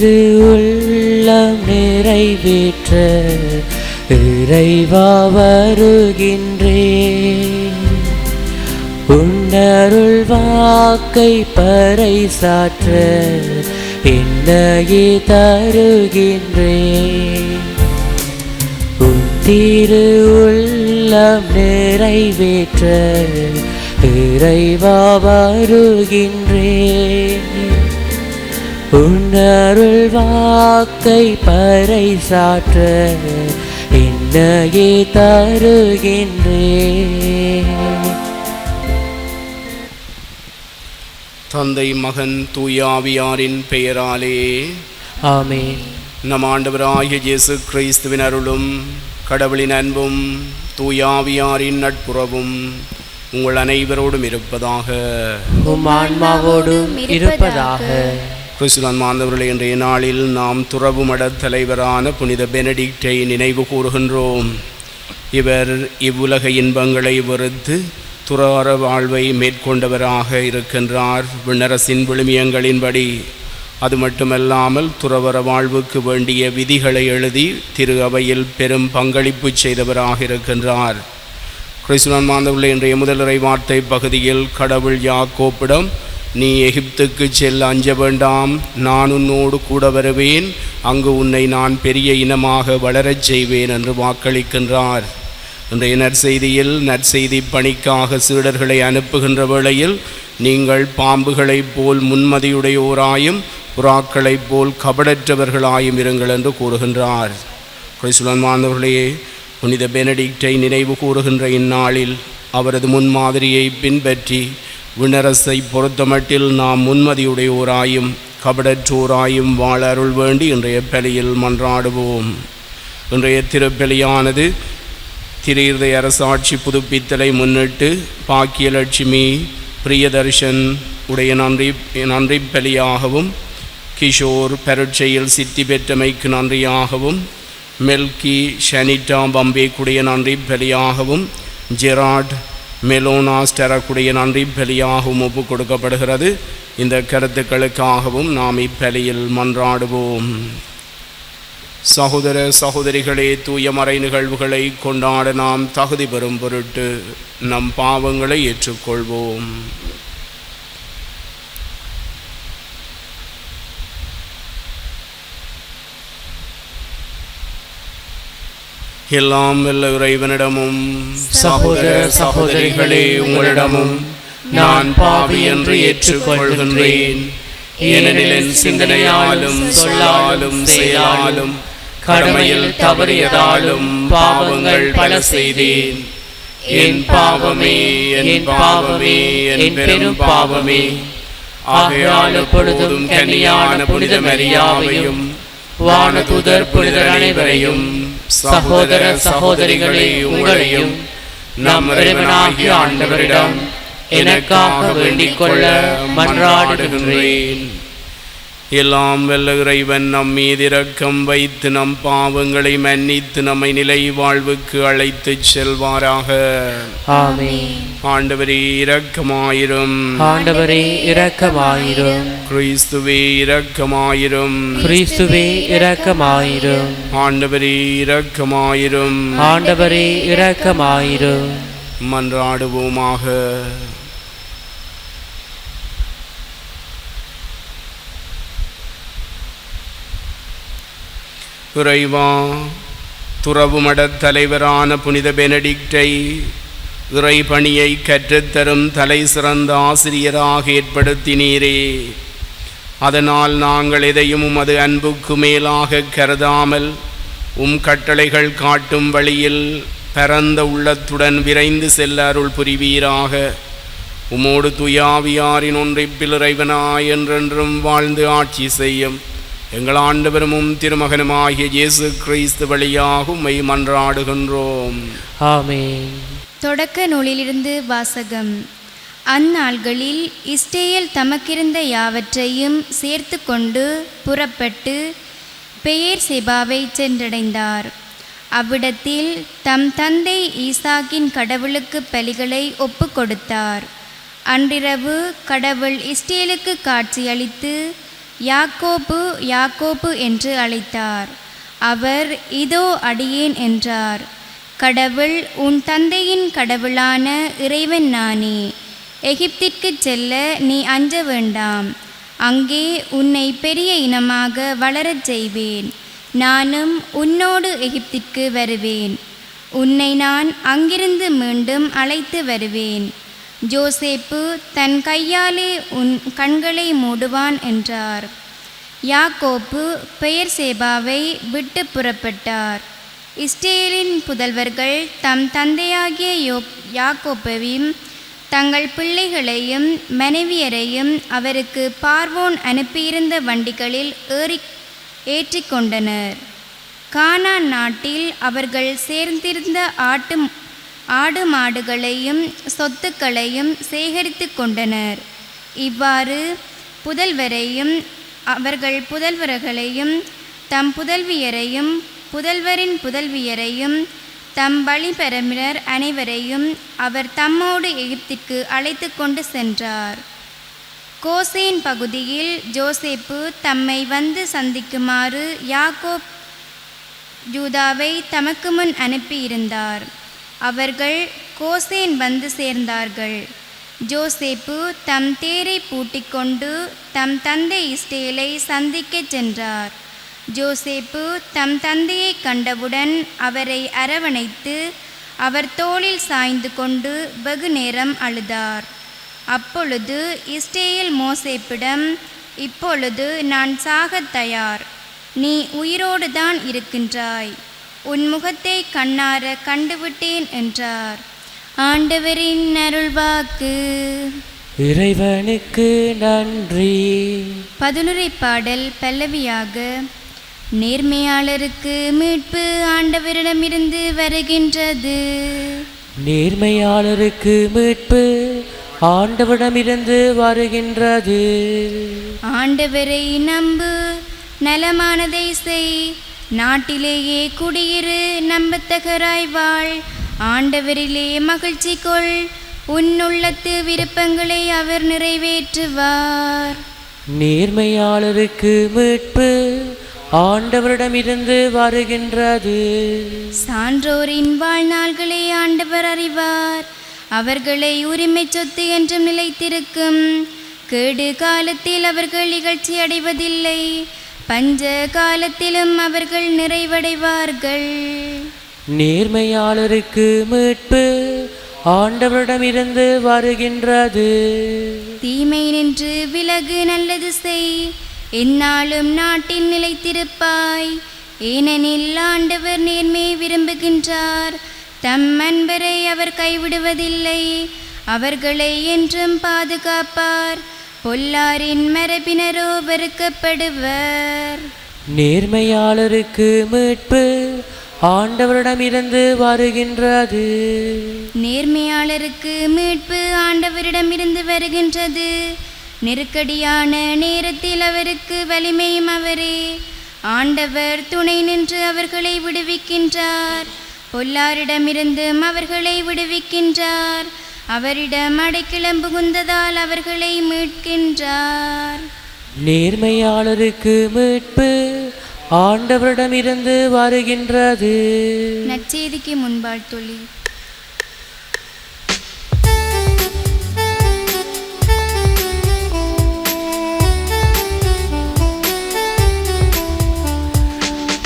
திரு உள்ளம் நிறைவேற்ற இறைவா வருகின்றேன் உன்னருள் வாக்கை பறைசாற்ற என்னையே தருகின்றேன் உன் திரு உள்ளம் நிறைவேற்ற இறைவா வருகின்றேன் உன்னருள் வாக்கை பறைசாற்ற என்னையே தருகின்றேன். தந்தை மகன் தூயாவியாரின் பெயராலே ஆமென். நம் ஆண்டவராகிய இயேசு கிறிஸ்துவின் அருளும் கடவுளின் அன்பும் தூயாவியாரின் நட்புறவும் உங்கள் அனைவரோடும் இருப்பதாக. உம் ஆன்மாவோடும் இருப்பதாக. கிறிஸ்துவன் மாந்தவர்களே இன்றைய நாளில் நாம் துறவு தலைவரான புனித பெனடிக்டை நினைவு கூறுகின்றோம். இவர் இவ்வுலக இன்பங்களை வெறுத்து துறார வாழ்வை மேற்கொண்டவராக இருக்கின்றார். விண்ணரசின் விழுமியங்களின்படி அது மட்டுமல்லாமல் துறவர வாழ்வுக்கு வேண்டிய விதிகளை எழுதி திரு அவையில் பெரும் பங்களிப்பு செய்தவராக இருக்கின்றார். கிறிஸ்துவன் மாந்தவுள்ள இன்றைய முதலரை வார்த்தை பகுதியில் கடவுள் யாக்கோப்பிடம் நீ எகிப்துக்கு செல்ல அஞ்ச வேண்டாம். நான் உன்னோடு கூட வருவேன். அங்கு உன்னை நான் பெரிய இனமாக வளரச் செய்வேன் என்று வாக்களிக்கின்றார். இன்றைய நற்செய்தியில் நற்செய்தி பணிக்காக சீடர்களை அனுப்புகின்ற வேளையில் நீங்கள் பாம்புகளைப் போல் முன்மதியுடையோராயும் புறாக்களைப் போல் கபடற்றவர்களாயும் இருங்கள் என்று கூறுகின்றார். கிறிஸ்துவன் மாந்தவர்களே புனித பெனடிக்டை நினைவு கூறுகின்ற இந்நாளில் அவரது முன்மாதிரியை பின்பற்றி விண்ணரசை பொறுத்தமட்டில் நாம் உன்மதியுடையோராயும் கபடற்றோராயும் வாழ அருள் வேண்டி இன்றைய பலியில் மன்றாடுவோம். இன்றைய திருப்பலியானது திரீர்தை அரசாட்சி புதுப்பித்தலை முன்னிட்டு பாக்கியலட்சுமி பிரியதர்ஷன் உடைய நன்றி நன்றி பலியாகவும் கிஷோர் பரட்சையில் சித்தி பெற்றமைக்கு நன்றியாகவும் மெல்கி ஷனிட்டா பம்பேக்குடைய நன்றி பலியாகவும் ஜெராட் மெலோனாஸ் தரக்கூடிய நன்றி பலியாகவும் ஒப்பு கொடுக்கப்படுகிறது இந்த கருத்துக்களுக்காகவும் நாம் இப்பலியில் மன்றாடுவோம். சகோதர சகோதரிகளே தூயமறை நிகழ்வுகளை கொண்டாட நாம் தகுதி பெறும் பொருட்டு நம் பாவங்களை ஏற்றுக்கொள்வோம். எல்லாம் வல்ல இறைவனிடமும். சகோதர சகோதரிகளே உங்களிடமும் நான் பாவி என்று ஏற்றுக்கொள்கின்றேன். ஏனெனில் என் சிந்தனையாலும் சொல்லாலும் செயலாலும் கடமையில் தவறியதாலும் பாவங்கள் பல செய்தேன். என் பாவமே என் பாவமே என் பெரும் பாவமே. ஆகையால் எப்பொழுதும் கன்னியான புனித மரியாவையும் வானதுதர் புனிதர் அனைவரையும் சகோதர சகோதரிகளே உங்களையும் நம் இறைவனாகிய ஆண்டவரிடம் எனக்காக வேண்டிக் கொள்ள மன்றாடுகின்றேன். எல்லாம் வல்ல இறைவன் நம் மீது இரக்கம் வைத்து நம் பாவங்களை மன்னித்து நம்மை நிலை வாழ்வுக்கு அழைத்துச் செல்வாராக. ஆண்டவரே இரக்கமாயிரும். ஆண்டவரே இரக்கமாயிரும். கிறிஸ்துவே இரக்கமாயிரும். கிறிஸ்துவே இரக்கமாயிரும். ஆண்டவரே இரக்கமாயிரும். ஆண்டவரே இரக்கமாயிரும். மன்றாடுவோமாக. இறைவா துறவுமடத் தலைவரான புனித பெனடிக்டை இறைபணியை கற்றுத்தரும் தலை சிறந்த ஆசிரியராக ஏற்படுத்தினீரே. அதனால் நாங்கள் எதையும் உமது அன்புக்கு மேலாக கருதாமல் உம் கட்டளைகள் காட்டும் வழியில் பரந்த உள்ளத்துடன் விரைந்து செல்ல அருள் புரிவீராக. உமோடு துயாவியாரின் ஒன்றிப்பில் இறைவனாய் என்றென்றும் வாழ்ந்து ஆட்சி செய்யும். எங்கள் ஆண்டவரும் திருமகனுமாகிய இயேசு கிறிஸ்து வழியாக உம்மை மன்றாடுகின்றோம். ஆமென். தொடக்க நூலிலிருந்து வாசகம். அந்நாள்களில் இஸ்ரேல் தமக்கிருந்த யாவற்றையும் சேர்த்து கொண்டு புறப்பட்டு பெயர் செபாவை சென்றடைந்தார். அவ்விடத்தில் தம் தந்தை ஈசாக்கின் கடவுளுக்கு பலிகளை ஒப்பு கொடுத்தார் அன்றிரவு கடவுள் இஸ்ரேலுக்கு காட்சியளித்து யாக்கோப்பு யாக்கோப்பு என்று அழைத்தார். அவர் இதோ அடியேன் என்றார். கடவுள் உன் தந்தையின் கடவுளான இறைவன் நானே. எகிப்திற்குச் செல்ல நீ அஞ்ச வேண்டாம். அங்கே உன்னை பெரிய இனமாக வளரச் செய்வேன். நானும் உன்னோடு எகிப்திற்கு வருவேன். உன்னை நான் அங்கிருந்து மீண்டும் அழைத்து வருவேன். ஜோசேப்பு தன் கையாலே உன் கண்களை மூடுவான் என்றார். யாக்கோப்பு பெயர் சேபாவை விட்டு புறப்பட்டார். இஸ்ரேலின் புதல்வர்கள் தம் தந்தையாகிய யோ யாக்கோப்பையும் தங்கள் பிள்ளைகளையும் மனைவியரையும் அவருக்கு பார்வோன் அனுப்பியிருந்த வண்டிகளில் ஏறி ஏற்றிக்கொண்டனர். கானா நாட்டில் அவர்கள் சேர்ந்திருந்த ஆட்டு ஆடு மாடுகளையும் சொத்துக்களையும் சேகரித்து கொண்டனர். இவ்வாறு புதல்வரையும் அவர்கள் புதல்வர்களையும் தம் புதல்வியரையும் புதல்வரின் புதல்வியரையும் தம் வழிபெறமினர் அனைவரையும் அவர் தம்மோடு எகிப்திற்கு அழைத்து கொண்டு சென்றார். கோசேன் பகுதியில் ஜோசேப்பு தம்மை வந்து சந்திக்குமாறு யாக்கோப் யூதாவை தமக்கு முன் அனுப்பியிருந்தார். அவர்கள் கோசேன் வந்து சேர்ந்தார்கள். ஜோசேப்பு தம் தேரை பூட்டிக்கொண்டு தம் தந்தை இஸ்டேலை சந்திக்கச் சென்றார். ஜோசேப்பு தம் தந்தையை கண்டவுடன் அவரை அரவணைத்து அவர் தோளில் சாய்ந்து கொண்டு வெகு நேரம் அழுதார். அப்பொழுது இஸ்டேயில் மோசேப்பிடம் இப்பொழுது நான் சாகத் தயார். நீ உயிரோடு தான் இருக்கின்றாய். உன் முகத்தை கண்ணார கண்டுவிட்டேன் என்றார். ஆண்டவரின் அருள்வாக்கு. இறைவனுக்கு நன்றி. பதிலுரை பாடல் பல்லவியாக. நேர்மையாளருக்கு மீட்பு ஆண்டவரிடமிருந்து வருகின்றது. நேர்மையாளருக்கு மீட்பு ஆண்டவரிடமிருந்து வருகின்றது. ஆண்டவரை நம்பு நலமானதை செய். நாட்டிலேயே குடியிரு நம்பத்தகராய் வாழ். ஆண்டவரிலே மகிழ்ச்சி கொள். உன் உள்ளத்து விருப்பங்களை அவர் நிறைவேற்றுவார். நேர்மையாளருக்கு மீட்பு ஆண்டவரிடமிருந்து வருகின்றது. சான்றோரின் வாழ்நாள்களை ஆண்டவர் அறிவார். அவர்களை உரிமை சொத்து என்றும் நிலைத்திருக்கும். கேடு காலத்தில் அவர்கள் இகழ்ச்சி அடைவதில்லை. பஞ்ச காலத்திலும் அவர்கள் நிறைவடைவார்கள். நேர்மையாளருக்கு மீட்பு ஆண்டவரிடமிருந்து வருகின்றது. தீமை நின்று விலகு நல்லது செய். எந்நாளும் நாட்டில் நிலைத்திருப்பாய். ஏனெனில் ஆண்டவர் நேர்மையை விரும்புகின்றார். தம் அன்பரை அவர் கைவிடுவதில்லை. அவர்களை என்றும் பாதுகாப்பார். பொல்லாரின் மரபினரோ வெறுக்கப்படுவர் நேர்மையாளருக்கு மீட்பு ஆண்டவரிடமிருந்து வருகின்றது. நேர்மையாளருக்கு மீட்பு ஆண்டவரிடமிருந்து வருகின்றது. நெருக்கடியான நேரத்தில் அவருக்கு வலிமையும் அவரே. ஆண்டவர் துணை நின்று அவர்களை விடுவிக்கின்றார். பொல்லாரிடமிருந்தும் அவர்களை விடுவிக்கின்றார். அவரிடம் அடைக்கலம் புகுந்ததால் அவர்களை மீட்கின்றார். நேர்மையாளருக்கு மீட்பு ஆண்டவரிடமிருந்து வருகின்றது. நற்செய்திக்கு முன்பால் தொழி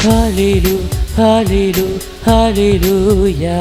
ஹalelu ஹalelu ஹalleluya.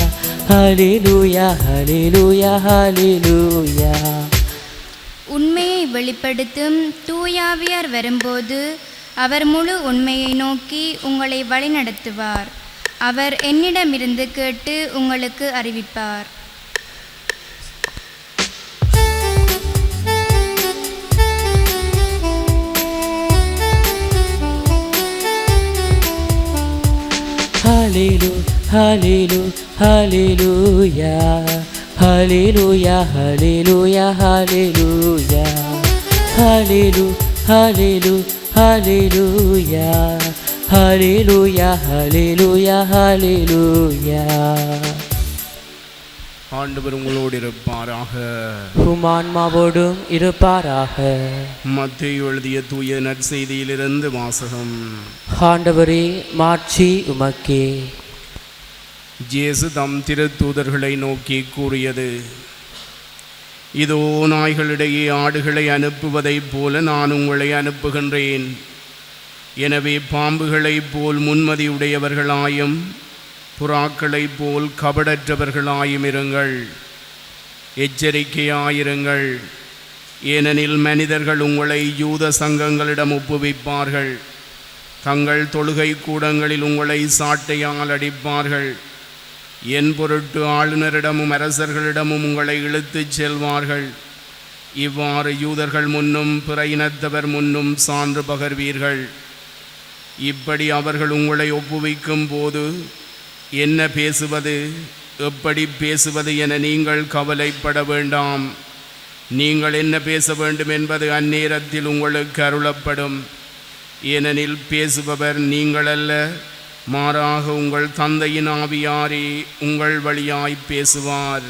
Hallelujah, hallelujah. உண்மையை வெளிப்படுத்தும் தூயாவியார் வரும்போது அவர் முழு உண்மையை நோக்கி உங்களை வழிநடத்துவார். அவர் என்னிடமிருந்து கேட்டு உங்களுக்கு அறிவிப்பார். Hallelujah, ஹலிலு ஹலிலூயா ஹலிலூயா ஹலிலூயா ஹலிலூயா ஹலிலு ஹலிலு ஹலிலூயா ஹலிலூயா ஹலிலூயா ஹலிலூயா ஆண்டவர் உங்களோடு இருப்பாராக உம் ஆன்மாவோடும் இருப்பாராக மத்திய எழுதிய தூய நற்செய்தியிலிருந்து வாசகம் ஆண்டவரே மாட்சி உமக்கே ஜேசு தம் திருத்தூதர்களை நோக்கி கூறியது இதோ நாய்களிடையே ஆடுகளை அனுப்புவதைப் போல நான் உங்களை அனுப்புகின்றேன். எனவே பாம்புகளைப் போல் முன்மதியுடையவர்களாயும் புறாக்களைப் போல் கபடற்றவர்களாயும் இருங்கள். எச்சரிக்கையாயிருங்கள். ஏனெனில் மனிதர்கள் உங்களை யூத சங்கங்களிடம் ஒப்புவிப்பார்கள். தங்கள் தொழுகை கூடங்களில் உங்களை சாட்டையால் அடிப்பார்கள். என் பொருட்டு ஆளுநரிடமும் அரசர்களிடமும் உங்களை இழுத்துச் செல்வார்கள். இவ்வாறு யூதர்கள் முன்னும் பிற இனத்தவர் முன்னும் சான்று பகர்வீர்கள். இப்படி அவர்கள் உங்களை ஒப்புவிக்கும் போது என்ன பேசுவது? எப்படி பேசுவது என நீங்கள் கவலைப்பட வேண்டாம். நீங்கள் என்ன பேச வேண்டும் என்பது அந்நேரத்தில் உங்களுக்கு அருளப்படும். ஏனெனில் பேசுபவர் நீங்கள் அல்ல. மாறாக உங்கள் தந்தையின் ஆவியாரே உங்கள் வழியாய் பேசுவார்.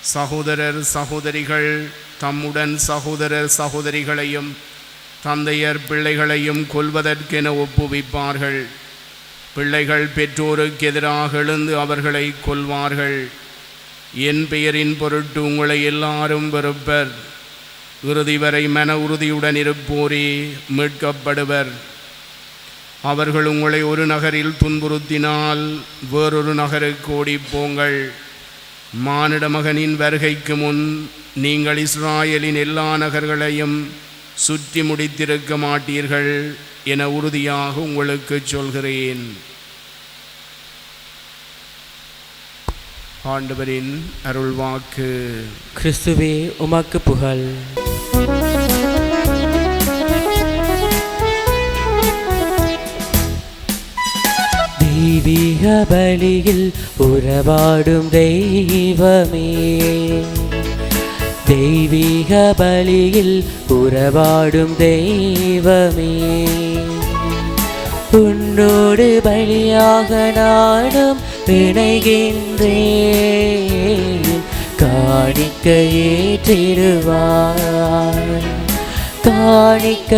சகோதரர் சகோதரிகள் தம்முடன் சகோதரர் சகோதரிகளையும் தந்தையர் பிள்ளைகளையும் கொல்வதற்கென ஒப்புவிப்பார்கள். பிள்ளைகள் பெற்றோருக்கு எதிராக எழுந்து அவர்களை கொல்வார்கள். என் பெயரின் பொருட்டு உங்களை எல்லாரும் வெறுப்பர். இறுதி வரை மன உறுதியுடன் இருப்போரே மீட்கப்படுவர். அவர்கள் உங்களை ஒரு நகரில் துன்புறுத்தினால் வேறொரு நகருக்கு ஓடிப் போங்கள். மானிட மகனின் வருகைக்கு முன் நீங்கள் இஸ்ராயலின் எல்லா நகர்களையும் சுற்றி முடித்திருக்க மாட்டீர்கள் என உறுதியாக உங்களுக்கு சொல்கிறேன். ஆண்டவரின் அருள்வாக்கு. கிறிஸ்துவே உமக்கு புகழ். தெய்வீக பலியில் உறவாடும் தெய்வமே. தெய்வீக பலியில் உறவாடும் தெய்வமே. உன்னோடு பலியாக நானும் பிணைகின்றேன். காணிக்க ஏற்றிடுவார். காணிக்க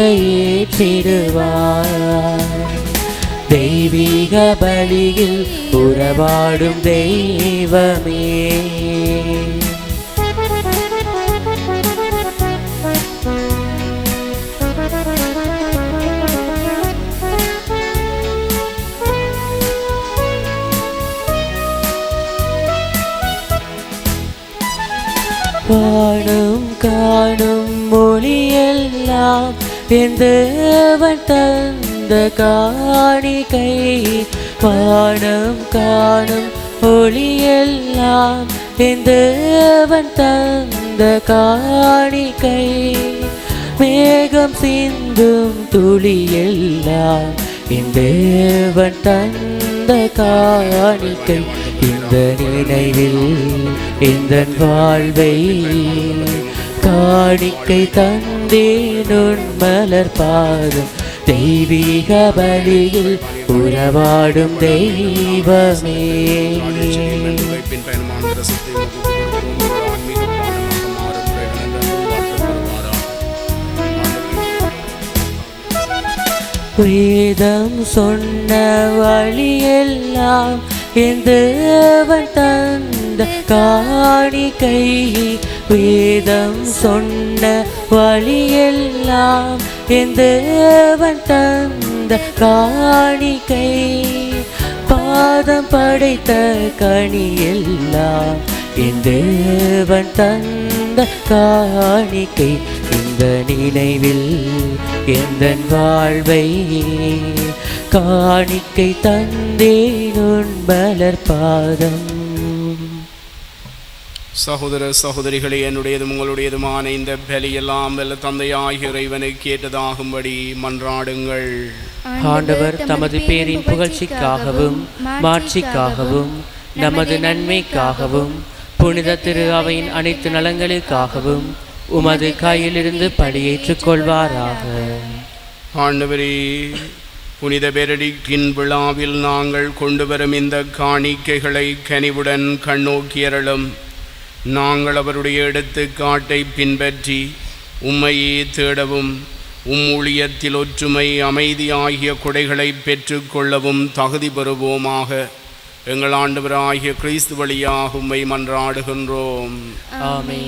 ஏற்றிடுவார். தெய்வீக பலியில் உறவாடும் தெய்வமே. வானும் காணும் மொழியெல்லாம் என் தேவன் தந்த காணிக்கை வானம் காணும் ஒளியெல்லாம் என் தந்த காணிக்கை. மேகம் சிந்தும் துளியெல்லாம் என் தந்த காணிக்கை. இந்த நினைவில் இந்த வாழ்வை காணிக்கை தந்தேன் மலர் பாதம். தெய்வீக பலியில் உறவாடும் தெய்வமே. வேதம் சொன்ன வழியெல்லாம் எந்தவன் தந்த காணிக்கை. வேதம் சொன்ன வழியெல்லாம் என் தேவன் தந்த காணிக்கை பாதம் படைத்த கனியெல்லாம் என் தேவன் தந்த காணிக்கை. இந்த நினைவில் எந்த வாழ்வை காணிக்கை தந்தேன் உன் மலர் பாதம் சகோதர சகோதரிகளே என்னுடையதும் உங்களுடையதுமான இந்த பலியெல்லாம் வல்ல தந்தையாகிய இறைவனை கேட்டதாகும்படி மன்றாடுங்கள். ஆண்டவர் தமது பேரின் புகழ்ச்சிக்காகவும் மாட்சிக்காகவும் நமது நன்மைக்காகவும் புனித திரு அவையின் அனைத்து நலங்களுக்காகவும் உமது கையிலிருந்து படியேற்றுக் கொள்வாராக ஆண்டவரே புனித பெரடிக்கின் விழாவில் நாங்கள் கொண்டு வரும் இந்த காணிக்கைகளை கனிவுடன் கண்ணோக்கியறலும் நாங்கள் அவருடைய எடுத்துக்காட்டை பின்பற்றி உம்மையே தேடவும் உம் ஊழியத்தில் ஒற்றுமை அமைதி ஆகிய கொடைகளை பெற்றுக்கொள்ளவும் தகுதி பெறுவோமாக. எங்கள் ஆண்டவராகிய கிறிஸ்து வழியாக உம்மை மன்றாடுகின்றோம். ஆமே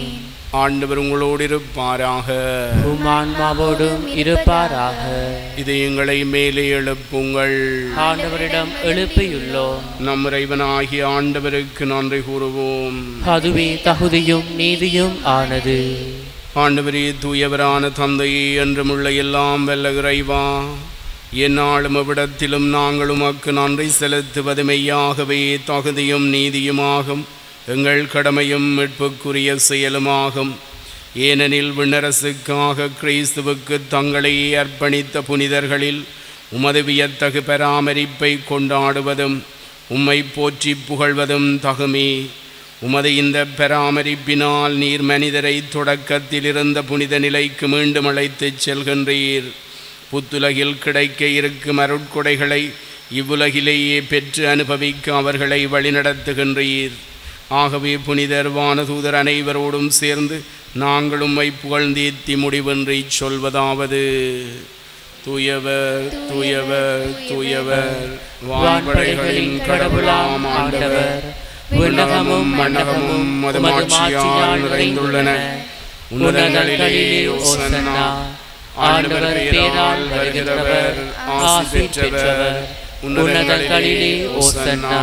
ஆண்டவர் உங்களோடு இருப்பாராக. ஆன்மாவோடும் இருப்பாராக. இது எங்களை மேலே எழுப்புங்கள். ஆண்டவரிடம் எழுப்பியுள்ளோம். நம் இறைவனாகிய ஆண்டவருக்கு நன்றி கூறுவோம். அதுவே தகுதியும் நீதியும் ஆனது. ஆண்டவரே தூயவரான தந்தையே என்றுமுள்ள எல்லாம் வெல்ல இறைவா எந்நாளும் அவ்விடத்திலும் நாங்கள் உமக்கு நன்றி செலுத்துவது மெய்யாகவே தகுதியும் நீதியுமாகும். எங்கள் கடமையும் மீட்புக்குரிய செயலுமாகும். ஏனெனில் விண்ணரசுக்காக கிறிஸ்துவுக்கு தங்களை அர்ப்பணித்த புனிதர்களில் உமது வியத்தகு பராமரிப்பை கொண்டாடுவதும் உம்மை போற்றி புகழ்வதும் தகுமே. உமது இந்த பராமரிப்பினால் நீர் மனிதரை தொடக்கத்தில் இருந்த புனித நிலைக்கு மீண்டும் அழைத்துச் செல்கின்றீர். புத்துலகில் கிடைக்க இருக்கும் அருட்கொடைகளை இவ்வுலகிலேயே பெற்று அனுபவிக்க அவர்களை வழிநடத்துகின்றீர். ஆகவே புனிதர் வானதூதர் அனைவரோடும் சேர்ந்து நாங்களும் உம்மை புகழ்ந்தேத்தி முடிவின்றி சொல்வதாவது தூயவர் தூயவர் தூயவர் வான்படைகளின் கடவுளாம் ஆண்டவர். விண்ணகமும் மன்னகமும் மதுமாட்சியால் நிறைந்துள்ளன. உன்னதங்களிலே ஓசன்னா ஆண்டவர் பேரால் வருகிறவர் ஆசி பெற்றவர். உன்னதங்களிலே ஓசன்னா.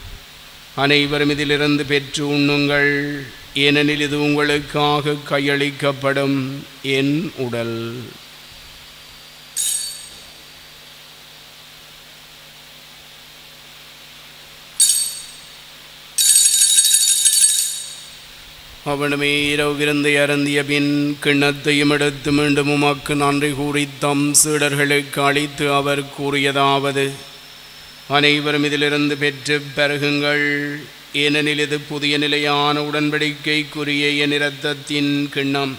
அனைவரும் இதிலிருந்து பெற்று உண்ணுங்கள். ஏனெனில் இது உங்களுக்காக கையளிக்கப்படும் என் உடல். அவனுமே இரவு விருந்தை அருந்திய பின் கிண்ணத்தையும் எடுத்து மீண்டும் உமக்கு நன்றி கூறி தம் சீடர்களுக்கு அளித்து அவர் கூறியதாவது அனைவரும் இதிலிருந்து பெற்று பெருகுங்கள். ஏனெனில் இது புதிய நிலையான உடன்படிக்கைக்குரிய என் இரத்தத்தின் கிண்ணம்.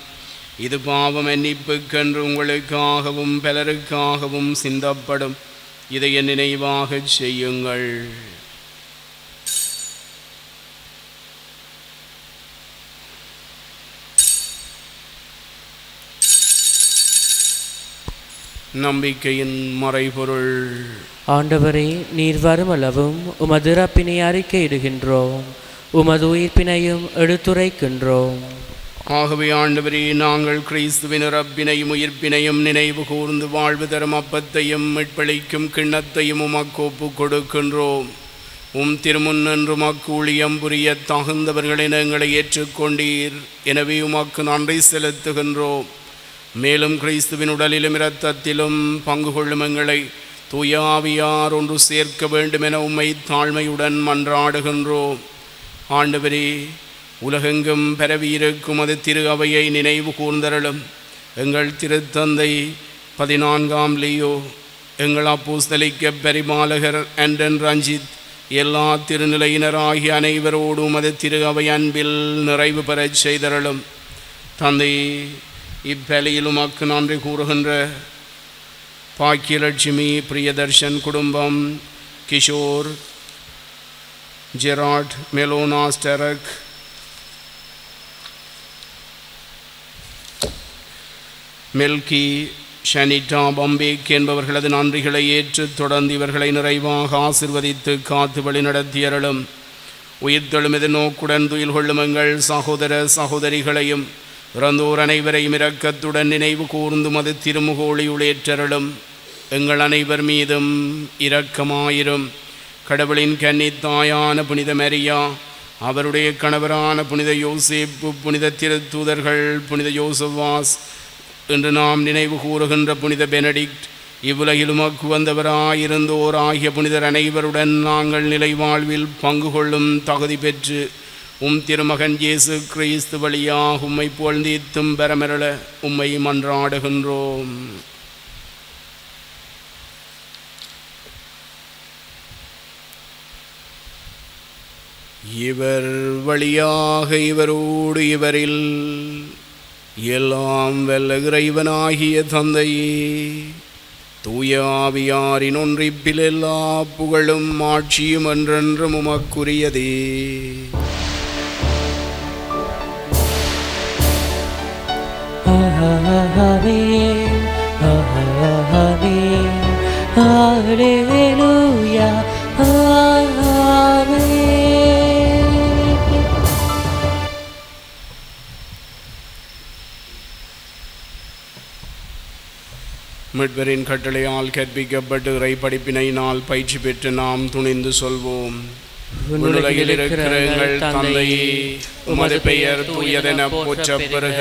இது பாவம் மன்னிப்புக்கென்று உங்களுக்காகவும் பலருக்காகவும் சிந்தப்படும். இதை என் நினைவாகச் செய்யுங்கள். நம்பிக்கையின் மறைபொருள். ஆண்டவரே நீர் வருமளவும் உமது இறப்பினை அறிக்கையிடுகின்றோம் உமது உயிர்ப்பினையும் எடுத்துரைக்கின்றோம். ஆகவே ஆண்டவரே நாங்கள் கிறிஸ்துவின் இறப்பினையும் உயிர்ப்பினையும் நினைவு கூர்ந்து வாழ்வு தரும் அப்பத்தையும் மீட்பளிக்கும் கிண்ணத்தையும் உமக்கு கொடுக்கின்றோம். உம் திருமுன் என்று ஊழியம் புரிய தகுந்தவர்களின் எங்களை ஏற்றுக்கொண்டீர். எனவே உமக்கு நன்றி செலுத்துகின்றோம். மேலும் கிறிஸ்துவின் உடலிலும் இரத்தத்திலும் பங்கு கொள்ளும் எங்களை தூயாவியார் ஒன்று சேர்க்க வேண்டும் என உம்மை தாழ்மையுடன் மன்றாடுகின்றோம். ஆண்டவரே உலகெங்கும் பரவியிருக்கும் அது திரு அவையை நினைவு கூர்ந்தரலும் எங்கள் திருத்தந்தை பதினான்காம் லியோ எங்கள் அப்பூஸ்தலிக்க பரிமாலகர் அண்டன் ரஞ்சித் எல்லா திருநிலையினராகிய அனைவரோடும் அது திரு அவை அன்பில் நிறைவு பெறச் செய்தரலும் தந்தை இப்பலியிலும் அக்கு நன்றி கூறுகின்ற பாக்கியலட்சுமி பிரியதர்ஷன் குடும்பம் கிஷோர் ஜெராட் மெலோனா ஸ்டெரக் மெல்கி ஷனிட்டா பம்பேக் என்பவர்களது நன்றிகளை ஏற்று தொடர்ந்து இவர்களை நிறைவாக ஆசிர்வதித்து காத்து வழி நடத்தியருளும் உயிர்த்தெழும் எதிர்நோக்குடன் துயில் கொள்ளும் எங்கள் சகோதர சகோதரிகளையும் பிறந்தோர் அனைவரையும் இரக்கத்துடன் நினைவு கூர்ந்து மது திருமுகோழியுளேற்றருளும் எங்கள் அனைவர் மீதும் இரக்கமாயிரும். கடவுளின் கன்னித்தாயான புனித மரியா அவருடைய கணவரான புனித யோசிப்பு புனித திருத்தூதர்கள் புனித யோசவாஸ் என்று நாம் நினைவு கூறுகின்ற புனித பெனடிக்ட் இவ்வுலகிலுமக்கு வந்தவராயிருந்தோர் ஆகிய புனிதர் அனைவருடன் நாங்கள் நிலை வாழ்வில் பங்கு கொள்ளும் தகுதி பெற்று உம் திருமகன் இயேசு கிறிஸ்து வழியாக உம்மை புகழ்ந்தீத்தும் பெறமெரள உம்மை மன்றாடுகின்றோம். இவர் வழியாக இவரோடு இவரில் எல்லாம் வல்ல இறைவனாகிய தந்தையே தூயாவியாரின் ஒன்றிப்பில் எல்லா புகழும் ஆட்சியும் என்றென்றும் உமக்குரியதே. Amen. Amen. Hallelujah. Amen. மீட்பரின் கட்டளையால் கற்பிக்கப்பட்டு இறை படிப்பினையினால் பயிற்சி பெற்று நாம் துணிந்து சொல்வோம் உலகில் இருக்கிற எங்கள் தந்தையே உமது பெயர் தூயதென போற்றப் பெறுக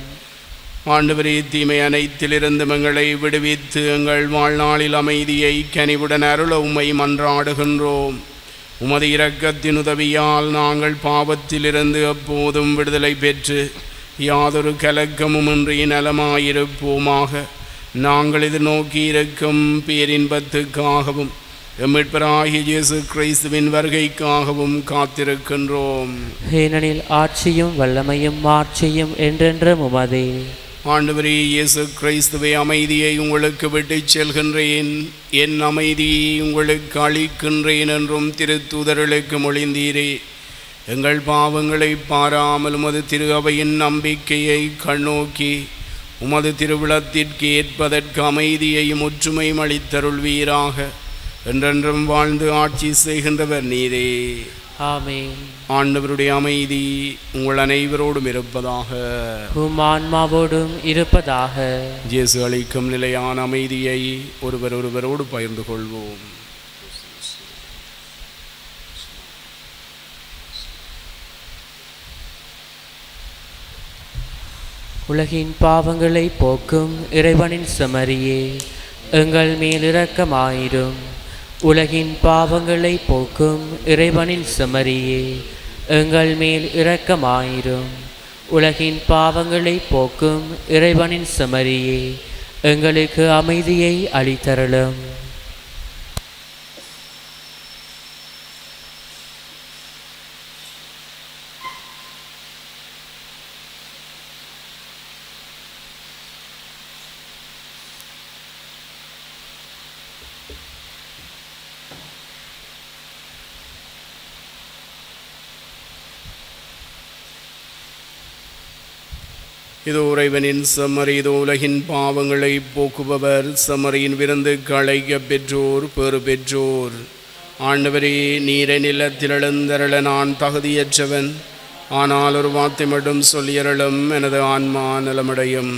ஆண்டவரே தீமை அனைத்திலிருந்து எங்களை விடுவித்து எங்கள் வாழ்நாளில் அமைதியை கனிவுடன் அருள உம்மை மன்றாடுகின்றோம். உமது இரக்கத்தின் உதவியால் நாங்கள் பாவத்திலிருந்து எப்போதும் விடுதலை பெற்று யாதொரு கலக்கமுமின்றி நலமாயிருப்போமாக. நாங்கள் இது நோக்கி இருக்கும் பேரின்பத்துக்காகவும் எம்மிட்பராகிய இயேசு கிறிஸ்துவின் வருகைக்காகவும் காத்திருக்கின்றோம். ஏனெனில் ஆட்சியும் வல்லமையும் மாட்சியும் என்றென்றும் உமதே. ஆண்டவரே இயேசு கிறிஸ்துவை அமைதியை உங்களுக்கு விட்டுச் செல்கின்றேன். என் அமைதியை உங்களுக்கு அளிக்கின்றேன் என்றும் திருத்தூதர்களுக்கு மொழிந்தீரே. எங்கள் பாவங்களை பாராமல் உமது திரு அவையின் நம்பிக்கையை கண்ணோக்கி உமது திருவிழத்திற்கு ஏற்பதற்கு அமைதியையும் ஒற்றுமையும் அளித்தருள்வீராக. என்றென்றும் வாழ்ந்து ஆட்சி செய்கின்றவர் நீரே. ஆண்டவருடைய அமைதி உங்கள் அனைவரோடும் இருப்பதாக. உம் ஆன்மாவோடும் இருப்பதாக. இயேசு அளிக்கும் நிலையான அமைதியை ஒருவர் ஒருவரோடு பகிர்ந்து கொள்வோம். உலகின் பாவங்களை போக்கும் இறைவனின் செமரியே எங்கள் மேல் இரக்கமாயிரும். உலகின் பாவங்களை போக்கும் இறைவனின் சுமரியே எங்கள் மேல் இரக்கமாயிரும். உலகின் பாவங்களை போக்கும் இறைவனின் சுமரியே எங்களுக்கு அமைதியை அளித்தருளும். இதோ உறைவனின் சமரிதோ உலகின் பாவங்களை போக்குபவர். சமரியின் விருந்து களைக பெற்றோர் பெறு பெற்றோர். ஆண்டவரே நீரை நிலத்தில் எழுந்தருள நான் தகுதியற்றவன். ஆனால் ஒரு வார்த்தை மட்டும் சொல்லியருளும் எனது ஆன்மா நலமடையும்.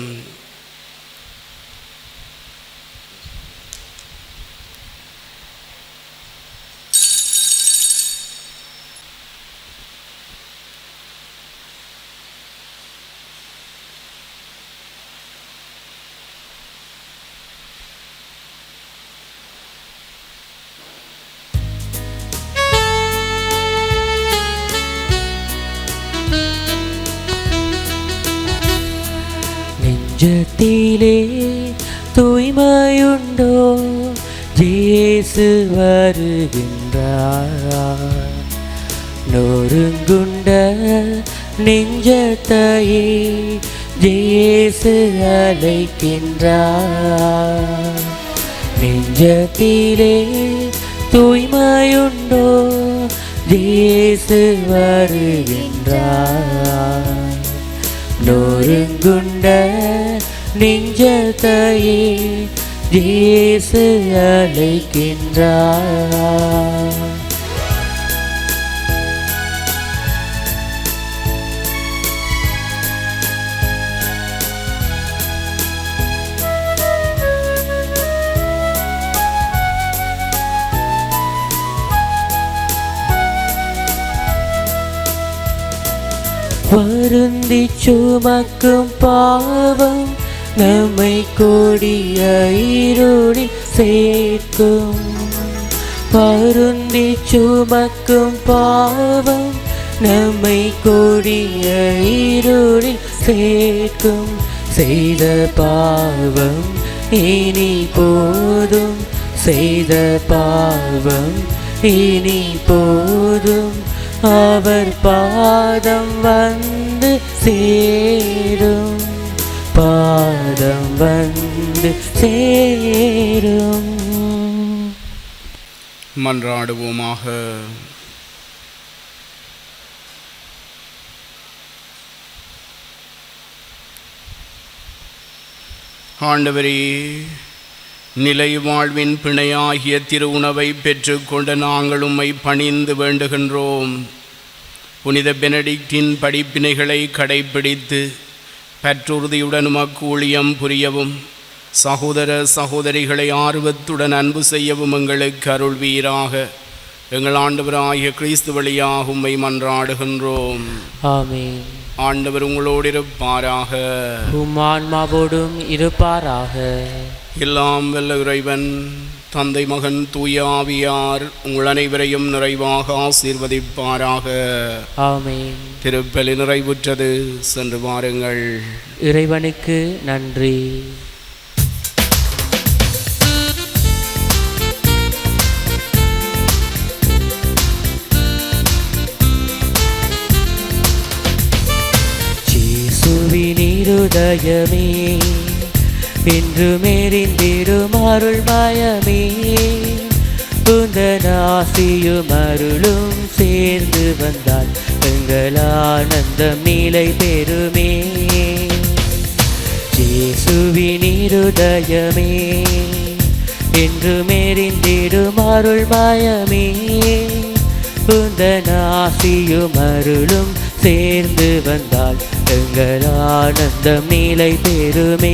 இயேசு அழைக்கின்றார். நெஞ்சத்திலே தூய்மையுண்டோ? இயேசு வருகின்றார். நொறுங்குண்ட நெஞ்சத்தையே இயேசு அழைக்கின்றார். வருந்தி சுமக்கும் பாவம் நம்மை கொடிய இருளில் சேர்க்கும். வருந்தி சுமக்கும் பாவம் நம்மை கொடிய இருளில் சேர்க்கும். செய்த பாவம் இனி போதும். செய்த பாவம் இனி போதும். அவர் பாதம் வந்து சேரும். பாதம் வந்து சேரும். மன்றாடுவோமாக. ஆண்டவரே நிலை வாழ்வின் பிணையாகிய திரு உணவை பெற்றுக்கொண்ட நாங்கள் உம்மை பணிந்து வேண்டுகின்றோம். புனித பெனடிக்டின் படிப்பினைகளை கடைப்பிடித்து பற்றுறுதியுடன் உமக்கு ஊழியம் புரியவும் சகோதர சகோதரிகளை ஆர்வத்துடன் அன்பு செய்யவும் எங்களுக்கு அருள்வீராக. எங்கள் ஆண்டவராகிய கிறிஸ்து வழியாக உம்மை மன்றாடுகின்றோம். ஆமென். ஆண்டவர் உங்களோடு இருப்பாராக. உம் ஆன்மாவோடும் இருப்பாராக. எல்லாம் வல்ல இறைவன் தந்தை மகன் தூய ஆவியார் உங்கள் அனைவரையும் நிறைவாக ஆசீர்வதிப்பாராக. ஆமென். திருப்பலி நிறைவுற்றது. சென்று வாருங்கள். இறைவனுக்கு நன்றி. ஜேசுவின் இருதயமே இன்று மேறிந்திடும் அருள் மயமே. உந்தன் ஆசியும் அருளும் சேர்ந்து வந்தால் எங்கள் ஆனந்தம் நிலை பெறுமே. ஜேசுவின் இருதயமே என்று மேறிந்திடும் அருள் மயமே. உந்தன் ஆசியும் அருளும் சேர்ந்து வந்தால் எங்கள் ஆனந்தம் நிலை பெருமே